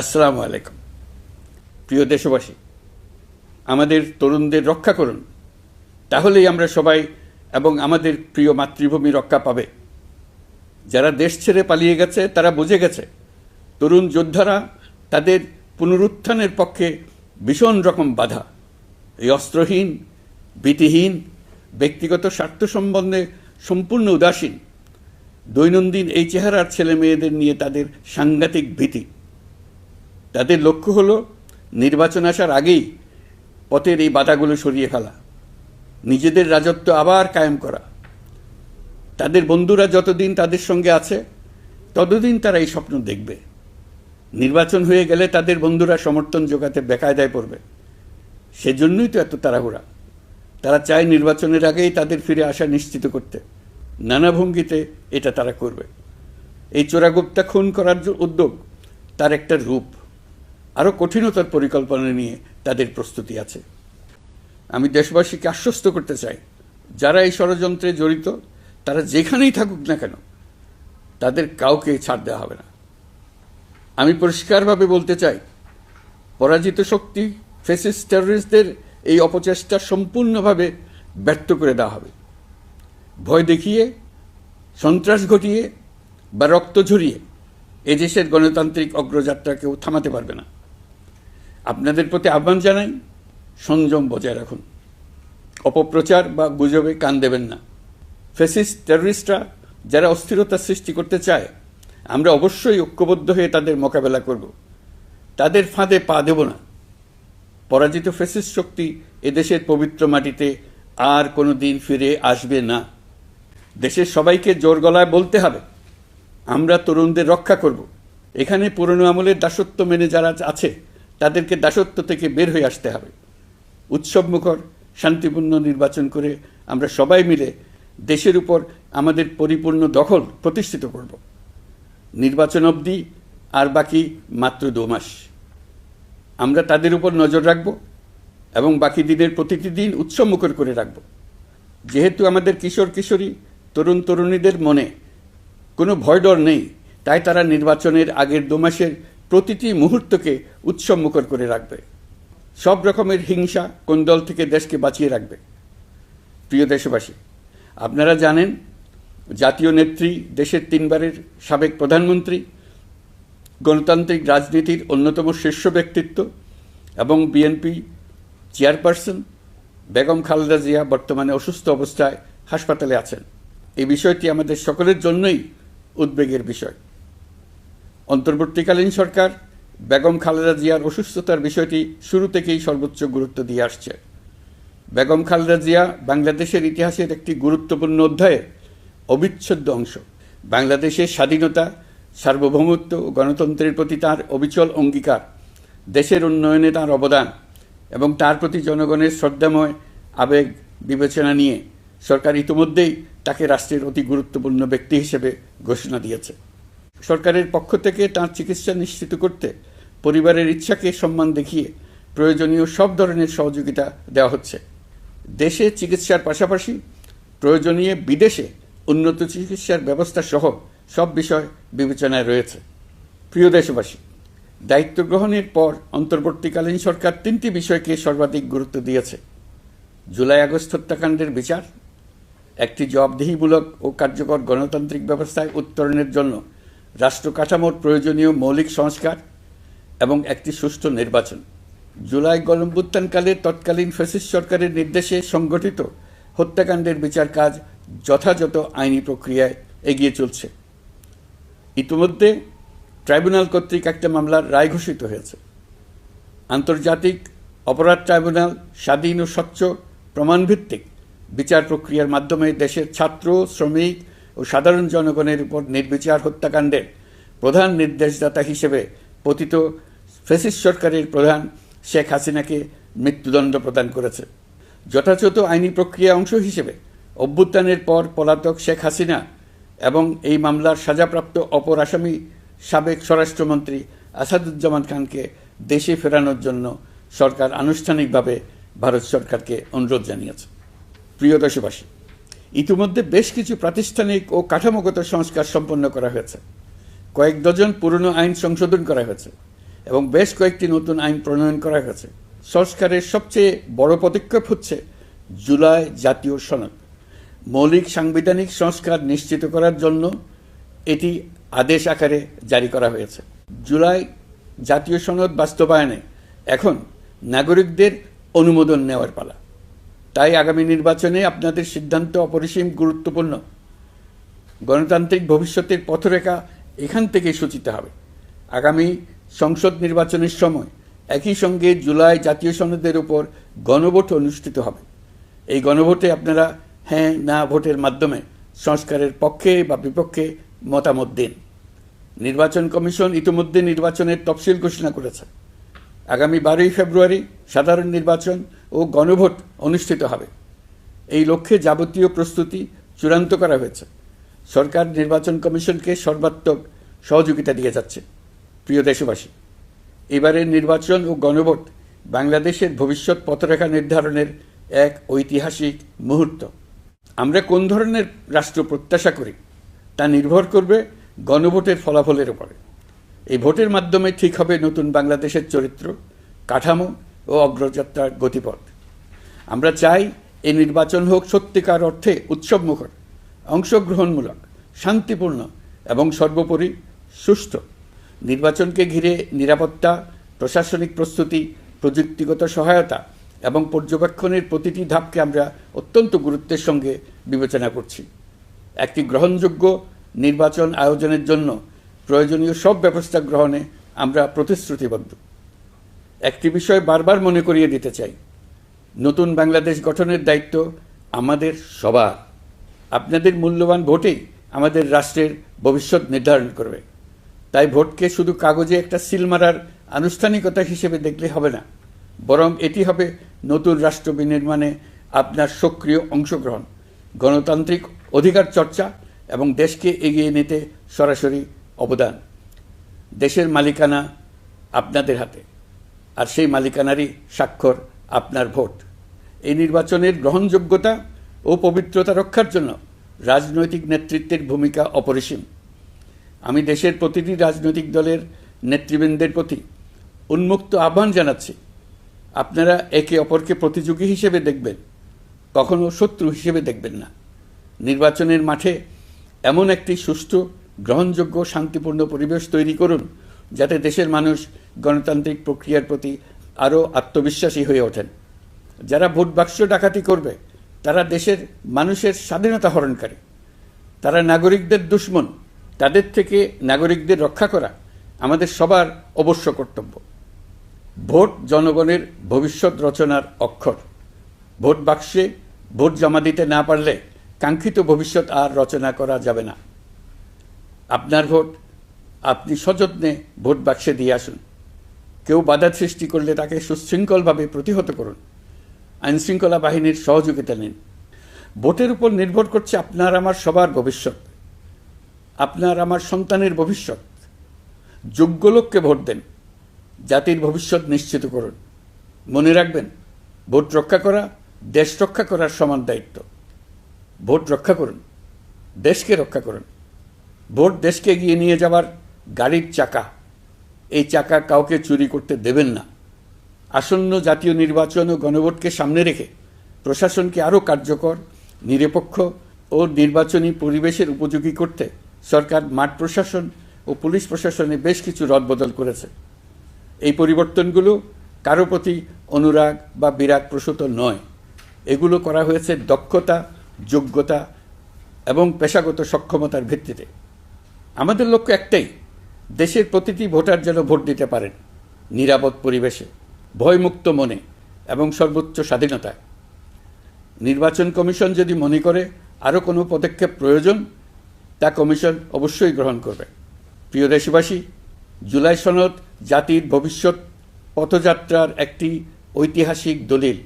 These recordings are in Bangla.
আসসালামু আলাইকুম। প্রিয় দেশবাসী, আমাদের তরুণদের রক্ষা করুন, তাহলেই আমরা সবাই এবং আমাদের প্রিয় মাতৃভূমি রক্ষা পাবে। যারা দেশ ছেড়ে পালিয়ে গেছে, তারা বুঝে গেছে, তরুণ যোদ্ধারা তাদের পুনরুত্থানের পক্ষে ভীষণ রকম বাধা। এই অস্ত্রহীন, ভীতিহীন, ব্যক্তিগত স্বার্থ সম্বন্ধে সম্পূর্ণ উদাসীন, দৈনন্দিন এই চেহারার ছেলে মেয়েদের নিয়ে তাদের সাংঘাতিক ভীতি। তাদের লক্ষ্য হল নির্বাচন আসার আগেই পথের এই বাধাগুলো সরিয়ে ফেলা। নিজেদের রাজত্ব আবার কায়েম করা। তাদের বন্ধুরা যতদিন তাদের সঙ্গে আছে, ততদিন তারা এই স্বপ্ন দেখবে। নির্বাচন হয়ে গেলে তাদের বন্ধুরা সমর্থন জোগাতে বেকায়দায় পড়বে। সেজন্যই তো এত তাড়াহুড়া। তারা চায় নির্বাচনের আগেই তাদের ফিরে আসা নিশ্চিত করতে। নানা ভঙ্গিতে এটা তারা করবে। এই চোরাগুপ্তা খুন করার উদ্যোগ, তার একটা রূপ। আরও কঠিনতার পরিকল্পনা নিয়ে তাদের প্রস্তুতি আছে। আমি দেশবাসীকে আশ্বস্ত করতে চাই, যারা এই ষড়যন্ত্রে জড়িত, তারা যেখানেই থাকুক না কেন, তাদের কাউকে ছাড় দেওয়া হবে না। আমি পরিষ্কারভাবে বলতে চাই, পরাজিত শক্তি ফেসিস টেররিস্টদের এই অপচেষ্টা সম্পূর্ণভাবে ব্যর্থ করে দেওয়া হবে। ভয় দেখিয়ে, সন্ত্রাস ঘটিয়ে বা রক্ত ঝরিয়ে এদেশের গণতান্ত্রিক অগ্রযাত্রা কেউ থামাতে পারবে না। আপনাদের প্রতি আহ্বান জানাই, সংযম বজায় রাখুন। অপপ্রচার বা গুজবে কান দেবেন না। ফেসিস্ট টেররিস্টরা যারা অস্থিরতা সৃষ্টি করতে চায়, আমরা অবশ্যই ঐক্যবদ্ধ হয়ে তাদের মোকাবেলা করব। তাদের ফাঁদে পা দেব না। পরাজিত ফেসিস্ট শক্তি এদেশের পবিত্র মাটিতে আর কোনো দিন ফিরে আসবে না। দেশের সবাইকে জোর গলায় বলতে হবে, আমরা তরুণদের রক্ষা করব। এখানে পুরনো আমলের দাসত্ব মেনে যারা আছে তাদেরকে দাসত্ব থেকে বের হয়ে আসতে হবে। উৎসবমুখর, শান্তিপূর্ণ নির্বাচন করে আমরা সবাই মিলে দেশের উপর আমাদের পরিপূর্ণ দখল প্রতিষ্ঠিত করব। নির্বাচন অবধি আর বাকি মাত্র দু মাস। আমরা তাদের উপর নজর রাখব এবং বাকি দিনের প্রতিটি দিন উৎসবমুখর করে রাখব। যেহেতু আমাদের কিশোর, কিশোরী, তরুণ, তরুণীদের মনে কোনো ভয় ডর নেই, তাই তারা নির্বাচনের আগের দু মাসের প্রতিটি মুহূর্তকে উৎসবমুখর করে রাখবে। সব রকমের হিংসা কোন্দল থেকে দেশকে বাঁচিয়ে রাখবে। প্রিয় দেশবাসী, আপনারা জানেন, জাতীয় নেত্রী দেশের তিনবারের সাবেক প্রধানমন্ত্রী, গণতান্ত্রিক রাজনীতির অন্যতম শীর্ষ ব্যক্তিত্ব এবং বিএনপি চেয়ারপারসন বেগম খালেদা জিয়া বর্তমানে অসুস্থ অবস্থায় হাসপাতালে আছেন। এই বিষয়টি আমাদের সকলের জন্যই উদ্বেগের বিষয়। অন্তর্বর্তীকালীন সরকার বেগম খালেদা জিয়ার অসুস্থতার বিষয়টি শুরু থেকেই সর্বোচ্চ গুরুত্ব দিয়ে আসছে। বেগম খালেদা জিয়া বাংলাদেশের ইতিহাসের একটি গুরুত্বপূর্ণ অধ্যায়ের অবিচ্ছেদ্য অংশ। বাংলাদেশের স্বাধীনতা, সার্বভৌমত্ব ও গণতন্ত্রের প্রতি তার অবিচল অঙ্গীকার, দেশের উন্নয়নে তার অবদান এবং তার প্রতি জনগণের শ্রদ্ধাময় আবেগ বিবেচনা নিয়ে সরকার ইতিমধ্যেই তাকে রাষ্ট্রের অতি গুরুত্বপূর্ণ ব্যক্তি হিসেবে ঘোষণা দিয়েছে। সরকারের পক্ষ থেকে তাঁর চিকিৎসা নিশ্চিত করতে পরিবারের ইচ্ছাকে সম্মান দেখিয়ে প্রয়োজনীয় সব ধরনের সহযোগিতা দেওয়া হচ্ছে। দেশে চিকিৎসার পাশাপাশি প্রয়োজনীয় বিদেশে উন্নত চিকিৎসার ব্যবস্থা সহ সব বিষয় বিবেচনায় রয়েছে। প্রিয় দেশবাসী, দায়িত্ব গ্রহণের পর অন্তর্বর্তীকালীন সরকার তিনটি বিষয়কে সর্বাধিক গুরুত্ব দিয়েছে। জুলাই আগস্ট হত্যাকাণ্ডের বিচার, একটি জবাবদিহিমূলক ও কার্যকর গণতান্ত্রিক ব্যবস্থায় উত্তরণের জন্য রাষ্ট্র কাঠামোর প্রয়োজনীয় মৌলিক সংস্কার এবং একটি সুষ্ঠু নির্বাচন। জুলাই গণভ্যুত্থানকালে তৎকালীন ফেসিস্ট সরকারের নির্দেশে সংগঠিত হত্যাকাণ্ডের বিচার কাজ যথাযথ আইনি প্রক্রিয়ায় এগিয়ে চলছে। ইতিমধ্যে ট্রাইব্যুনাল কর্তৃক একটা মামলার রায় ঘোষিত হয়েছে। আন্তর্জাতিক অপরাধ ট্রাইব্যুনাল স্বাধীন ও স্বচ্ছ প্রমাণভিত্তিক বিচার প্রক্রিয়ার মাধ্যমে দেশের ছাত্র, শ্রমিক ও সাধারণ জনগণের উপর নির্বিচার হত্যাকাণ্ডের প্রধান নির্দেশদাতা হিসেবে পতিত ফেসিস সরকারের প্রধান শেখ হাসিনাকে মৃত্যুদণ্ড প্রদান করেছে। যথাযথ আইনি প্রক্রিয়া অংশ হিসেবে অভ্যুত্থানের পর পলাতক শেখ হাসিনা এবং এই মামলার সাজাপ্রাপ্ত অপর আসামি সাবেক স্বরাষ্ট্রমন্ত্রী আসাদুজ্জামান খানকে দেশে ফেরানোর জন্য সরকার আনুষ্ঠানিকভাবে ভারত সরকারকে অনুরোধ জানিয়েছে। প্রিয় দেশবাসী ইতিমধ্যে বেশ কিছু প্রাতিষ্ঠানিক ও কাঠামোগত সংস্কার সম্পন্ন করা হয়েছে। কয়েক ডজন পুরনো আইন সংশোধন করা হয়েছে এবং বেশ কয়েকটি নতুন আইন প্রণয়ন করা হয়েছে। সংস্কারের সবচেয়ে বড় পদক্ষেপ হচ্ছে জুলাই জাতীয় সনদ। মৌলিক সাংবিধানিক সংস্কার নিশ্চিত করার জন্য এটি আদেশ আকারে জারি করা হয়েছে। জুলাই জাতীয় সনদ বাস্তবায়নে এখন নাগরিকদের অনুমোদন নেওয়ার পালা। তাই আগামী নির্বাচনে আপনাদের সিদ্ধান্ত অপরিসীম গুরুত্বপূর্ণ। গণতান্ত্রিক ভবিষ্যতের পথরেখা এখান থেকে সূচিত হবে। আগামী সংসদ নির্বাচনের সময় একই সঙ্গে জুলাই জাতীয় সনদের উপর গণভোট অনুষ্ঠিত হবে। এই গণভোটে আপনারা হ্যাঁ না ভোটের মাধ্যমে সংস্কারের পক্ষে বা বিপক্ষে মতামত দিন। নির্বাচন কমিশন ইতিমধ্যে নির্বাচনের তফসিল ঘোষণা করেছে। আগামী বারোই ফেব্রুয়ারি সাধারণ নির্বাচন ও গণভোট অনুষ্ঠিত হবে। এই লক্ষ্যে যাবতীয় প্রস্তুতি চূড়ান্ত করা হয়েছে। সরকার নির্বাচন কমিশনকে সর্বাত্মক সহযোগিতা দিয়ে যাচ্ছে। প্রিয় দেশবাসী, এবারের নির্বাচন ও গণভোট বাংলাদেশের ভবিষ্যৎ পথরেখা নির্ধারণের এক ঐতিহাসিক মুহূর্ত। আমরা কোন ধরনের রাষ্ট্র প্রত্যাশা করি তা নির্ভর করবে গণভোটের ফলাফলের উপরে। এই ভোটের মাধ্যমে ঠিক হবে নতুন বাংলাদেশের চরিত্র, কাঠামো ও অগ্রযাত্রার গতিপথ। আমরা চাই এই নির্বাচন হোক সত্যিকার অর্থে উৎসবমুখর, অংশগ্রহণমূলক, শান্তিপূর্ণ এবং সর্বোপরি সুষ্ঠু নির্বাচনকে ঘিরে নিরাপত্তা, প্রশাসনিক প্রস্তুতি, প্রযুক্তিগত সহায়তা এবং পর্যবেক্ষণের প্রতিটি ধাপকে আমরা অত্যন্ত গুরুত্বের সঙ্গে বিবেচনা করছি। একটি গ্রহণযোগ্য নির্বাচন আয়োজনের জন্য প্রয়োজনীয় সব ব্যবস্থা গ্রহণে আমরা প্রতিশ্রুতিবদ্ধ। একটি বিষয় বারবার মনে করিয়ে দিতে চাই। নতুন বাংলাদেশ গঠনের দায়িত্ব আমাদের সবার। আপনাদের মূল্যবান ভোটেই আমাদের রাষ্ট্রের ভবিষ্যৎ নির্ধারণ করবে। তাই ভোটকে শুধু কাগজে একটা সিল মারার আনুষ্ঠানিকতা হিসেবে দেখলে হবে না। বরং এটি হবে নতুন রাষ্ট্র বিনির্মাণে আপনার সক্রিয় অংশগ্রহণ, গণতান্ত্রিক অধিকার চর্চা এবং দেশকে এগিয়ে নিতে সরাসরি অবদান। দেশের মালিকানা আপনাদের হাতে। আর সেই মালিকানারই স্বাক্ষর আপনার ভোট। এই নির্বাচনের গ্রহণযোগ্যতা ও পবিত্রতা রক্ষার জন্য রাজনৈতিক নেতৃত্বের ভূমিকা অপরিসীম। আমি দেশের প্রতিটি রাজনৈতিক দলের নেতৃবৃন্দের প্রতি উন্মুক্ত আহ্বান জানাচ্ছি। আপনারা একে অপরকে প্রতিযোগী হিসেবে দেখবেন, কখনো শত্রু হিসেবে দেখবেন না। নির্বাচনের মাঠে এমন একটি সুষ্ঠু গ্রহণযোগ্য, শান্তিপূর্ণ পরিবেশ তৈরি করুন, যাতে দেশের মানুষ গণতান্ত্রিক প্রক্রিয়ার প্রতি আরও আত্মবিশ্বাসী হয়ে ওঠেন। যারা ভোট বাক্স ডাকাতি করবে, তারা দেশের মানুষের স্বাধীনতা হরণকারী। তারা নাগরিকদের দুশ্মন, তাদের থেকে নাগরিকদের রক্ষা করা আমাদের সবার অবশ্য কর্তব্য। ভোট জনগণের ভবিষ্যৎ রচনার অক্ষর। ভোট বাক্সে ভোট জমা দিতে না পারলে কাঙ্ক্ষিত ভবিষ্যৎ আর রচনা করা যাবে না। আপনার ভোট, আপনি সযত্নে ভোট বাক্সে দিয়ে আসুন। কেউ বাধা সৃষ্টি করলে তাকে সুশৃঙ্খলভাবে প্রতিহত করুন। আইনশৃঙ্খলা বাহিনীর সহযোগিতা নিন। ভোটের উপর নির্ভর করছে আপনার আমার সবার ভবিষ্যৎ, আপনার আমার সন্তানের ভবিষ্যৎ। যোগ্য লোককে ভোট দেন, জাতির ভবিষ্যৎ নিশ্চিত করুন। মনে রাখবেন, ভোট রক্ষা করা, দেশ রক্ষা করার সমান দায়িত্ব। ভোট রক্ষা করুন, দেশকে রক্ষা করুন। ভোট দেশকে এগিয়ে নিয়ে যাওয়ার গাড়ির চাকা। এই চাকা কাউকে চুরি করতে দেবেন না। আসন্ন জাতীয় নির্বাচন ও গণভোটকে সামনে রেখে প্রশাসনকে আরও কার্যকর, নিরপেক্ষ ও নির্বাচনী পরিবেশের উপযোগী করতে সরকার, মাঠ প্রশাসন ও পুলিশ প্রশাসনে বেশ কিছু রদবদল করেছে। এই পরিবর্তনগুলো কারও প্রতি অনুরাগ বা বিরাগ প্রসূত নয়। এগুলো করা হয়েছে দক্ষতা, যোগ্যতা এবং পেশাগত সক্ষমতার ভিত্তিতে। আমাদের লক্ষ্য একটাই, দেশের প্রতিটি ভোটার যেন ভোট দিতে পারেন, নিরাপদ পরিবেশে, ভয়মুক্ত মনে এবং সর্বোচ্চ স্বাধীনতায়। নির্বাচন কমিশন যদি মনে করে আরও কোনো পদক্ষেপ প্রয়োজন, তা কমিশন অবশ্যই গ্রহণ করবে। প্রিয় দেশবাসী, জুলাই সনদ জাতির ভবিষ্যৎ পথযাত্রার একটি ঐতিহাসিক দলিল।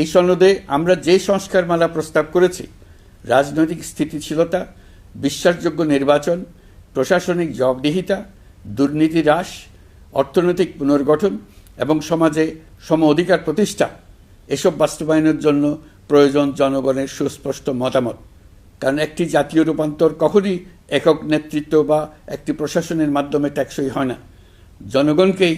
এই সনদে আমরা যে সংস্কারমালা প্রস্তাব করেছি, রাজনৈতিক স্থিতিশীলতা, বিশ্বাসযোগ্য নির্বাচন প্রশাসনিক জবাবদিহিতা, দুর্নীতি হ্রাস, অর্থনৈতিক পুনর্গঠন এবং সমাজে সম অধিকার প্রতিষ্ঠা, এসব বাস্তবায়নের জন্য প্রয়োজন জনগণের সুস্পষ্ট মতামত। কারণ একটি জাতীয় রূপান্তর কখনই একক নেতৃত্ব বা একটি প্রশাসনের মাধ্যমে ট্যাক্সই হয় না। জনগণকেই